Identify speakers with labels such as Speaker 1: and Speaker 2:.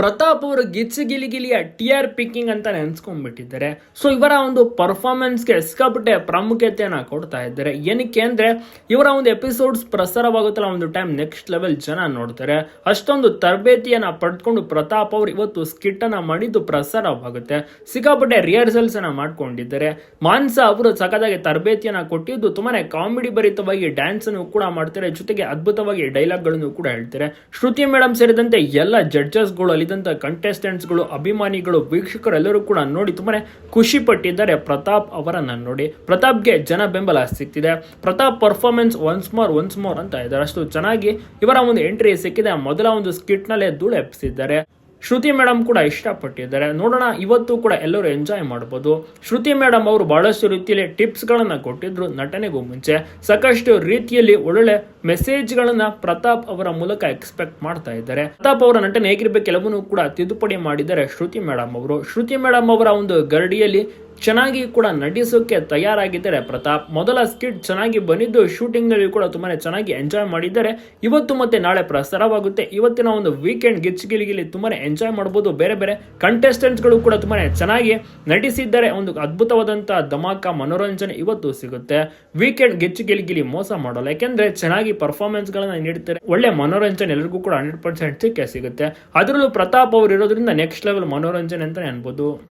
Speaker 1: ಪ್ರತಾಪ್ ಅವರು ಗಿಲಿ ಗಿಲಿಯ ಟಿ ಆರ್ ಪಿಕ್ಕಿಂಗ್ ಅಂತ ನೆನ್ಸ್ಕೊಂಡ್ಬಿಟ್ಟಿದ್ದಾರೆ. ಸೊ ಇವರ ಒಂದು ಪರ್ಫಾರ್ಮೆನ್ಸ್ಗೆ ಸಿಕ್ಕಾಪಟ್ಟೆ ಪ್ರಾಮುಖ್ಯತೆಯನ್ನ ಕೊಡ್ತಾ ಇದ್ದಾರೆ. ಏನಕ್ಕೆ ಅಂದ್ರೆ, ಇವರ ಒಂದು ಎಪಿಸೋಡ್ಸ್ ಪ್ರಸಾರವಾಗುತ್ತಲ್ಲ ಒಂದು ಟೈಮ್ ನೆಕ್ಸ್ಟ್ ಲೆವೆಲ್ ಜನ ನೋಡ್ತಾರೆ. ಅಷ್ಟೊಂದು ತರಬೇತಿಯನ್ನ ಪಡೆದುಕೊಂಡು ಪ್ರತಾಪ್ ಅವರು ಇವತ್ತು ಸ್ಕಿಟ್ ಅನ್ನ ಮಾಡಿದ್ದು ಪ್ರಸಾರವಾಗುತ್ತೆ. ಸಿಕ್ಕಾಪಟ್ಟೆ ರಿಹರ್ಸಲ್ಸ್ ಅನ್ನ ಮಾಡ್ಕೊಂಡಿದ್ದಾರೆ. ಮಾನ್ಸ ಅವರು ಸಖತ್ತಾಗಿ ತರಬೇತಿಯನ್ನ ಕೊಟ್ಟಿದ್ದು ತುಂಬಾನೇ ಕಾಮಿಡಿ ಭರಿತವಾಗಿ ಡ್ಯಾನ್ಸ್ ಅನ್ನು ಕೂಡ ಮಾಡ್ತಾರೆ. ಜೊತೆಗೆ ಅದ್ಭುತವಾಗಿ ಡೈಲಾಗ್ಗಳನ್ನು ಕೂಡ ಹೇಳ್ತಾರೆ. ಶ್ರುತಿ ಮೇಡಮ್ ಸೇರಿದಂತೆ ಎಲ್ಲ ಜಡ್ಜಸ್ಗಳು ಅಲ್ಲಿದ್ದಂತ ಕಂಟೆಸ್ಟೆಂಟ್ಸ್ಗಳು ಅಭಿಮಾನಿಗಳು, ವೀಕ್ಷಕರೆಲ್ಲರೂ ಕೂಡ ನೋಡಿ ತುಂಬಾನೇ ಖುಷಿ ಪಟ್ಟಿದ್ದಾರೆ. ಪ್ರತಾಪ್ ಅವರನ್ನ ನೋಡಿ. ಪ್ರತಾಪ್ಗೆ ಜನ ಬೆಂಬಲ ಸಿಗ್ತಿದೆ Prathap performance once more once more ಅಂತ ಇದ್ದಾರೆ. ಅಷ್ಟು ಚೆನ್ನಾಗಿ ಇವರ ಒಂದು ಎಂಟ್ರಿ ಸಿಕ್ಕಿದೆ. ಮೊದಲ ಒಂದು ಸ್ಕಿಟ್ ನಲ್ಲೇ ಧೂಳು ಎಪ್ಪಿಸಿದ್ದಾರೆ ಶ್ರುತಿ ಮೇಡಮ್ ಕೂಡ ಇಷ್ಟಪಟ್ಟಿದ್ದಾರೆ. ನೋಡೋಣ, ಇವತ್ತು ಕೂಡ ಎಲ್ಲರೂ ಎಂಜಾಯ್ ಮಾಡ್ಬೋದು. ಶ್ರುತಿ ಮೇಡಮ್ ಅವರು ಬಹಳಷ್ಟು ರೀತಿಯಲ್ಲಿ ಟಿಪ್ಸ್ಗಳನ್ನು ಕೊಟ್ಟಿದ್ರು ನಟನೆಗೂ ಮುಂಚೆ. ಸಾಕಷ್ಟು ರೀತಿಯಲ್ಲಿ ಒಳ್ಳೊಳ್ಳೆ ಮೆಸೇಜ್ಗಳನ್ನು ಪ್ರತಾಪ್ ಅವರ ಮೂಲಕ ಎಕ್ಸ್ಪೆಕ್ಟ್ ಮಾಡ್ತಾ ಇದ್ದಾರೆ. ಪ್ರತಾಪ್ ಅವರ ನಟನೆ ಹೇಗಿರ್ಬೇಕು ಕೆಲವನ್ನೂ ಕೂಡ ತಿದ್ದುಪಡಿ ಮಾಡಿದ್ದಾರೆ ಶ್ರುತಿ ಮೇಡಮ್ ಅವರು. ಶ್ರುತಿ ಮೇಡಮ್ ಅವರ ಒಂದು ಗರಡಿಯಲ್ಲಿ ಚೆನ್ನಾಗಿ ಕೂಡ ನಟಿಸೋಕೆ ತಯಾರಾಗಿದ್ದಾರೆ. ಪ್ರತಾಪ್ ಮೊದಲ ಸ್ಕಿಟ್ ಚೆನ್ನಾಗಿ ಬಂದಿದ್ದು ಶೂಟಿಂಗ್ನಲ್ಲಿ ಕೂಡ ತುಂಬಾನೇ ಚೆನ್ನಾಗಿ ಎಂಜಾಯ್ ಮಾಡಿದ್ದಾರೆ. ಇವತ್ತು ಮತ್ತೆ ನಾಳೆ ಪ್ರಸಾರವಾಗುತ್ತೆ. ಇವತ್ತಿನ ಒಂದು ವೀಕೆಂಡ್ ಗಿಚ್ಗಿಲಿಗಿಲಿ ತುಂಬಾ ಎಂಜಾಯ್ ಮಾಡಬಹುದು ಬೇರೆ ಬೇರೆ ಕಂಟೆಸ್ಟೆಂಟ್ಸ್ಗಳು ಗಳು ಕೂಡ ತುಂಬಾನೇ ಚೆನ್ನಾಗಿ ನಟಿಸಿದ್ದಾರೆ. ಒಂದು ಅದ್ಭುತವಾದಂತಹ ಧಮಾಕ, ಮನೋರಂಜನೆ ಇವತ್ತು ಸಿಗುತ್ತೆ. ವೀಕೆಂಡ್ ಗಿಚ್ಚಿಗಿಲಿಗಿಲಿ ಮೋಸ ಮಾಡಲ್ಲ. ಯಾಕೆಂದ್ರೆ ಚೆನ್ನಾಗಿ ಪರ್ಫಾರ್ಮೆನ್ಸ್ ಗಳನ್ನ ನೀಡ್ತಾರೆ. ಒಳ್ಳೆ ಮನೋರಂಜನೆ ಎಲ್ಲರಿಗೂ ಕೂಡ ಹಂಡ್ರೆಡ್ ಪರ್ಸೆಂಟ್ ಸಿಕ್ಕೇ ಸಿಗುತ್ತೆ. ಅದರಲ್ಲೂ ಪ್ರತಾಪ್ ಅವರು ಇರೋದ್ರಿಂದ ನೆಕ್ಸ್ಟ್ ಲೆವೆಲ್ ಮನೋರಂಜನೆ ಅಂತಾನೆ ಅನ್ಬೋದು.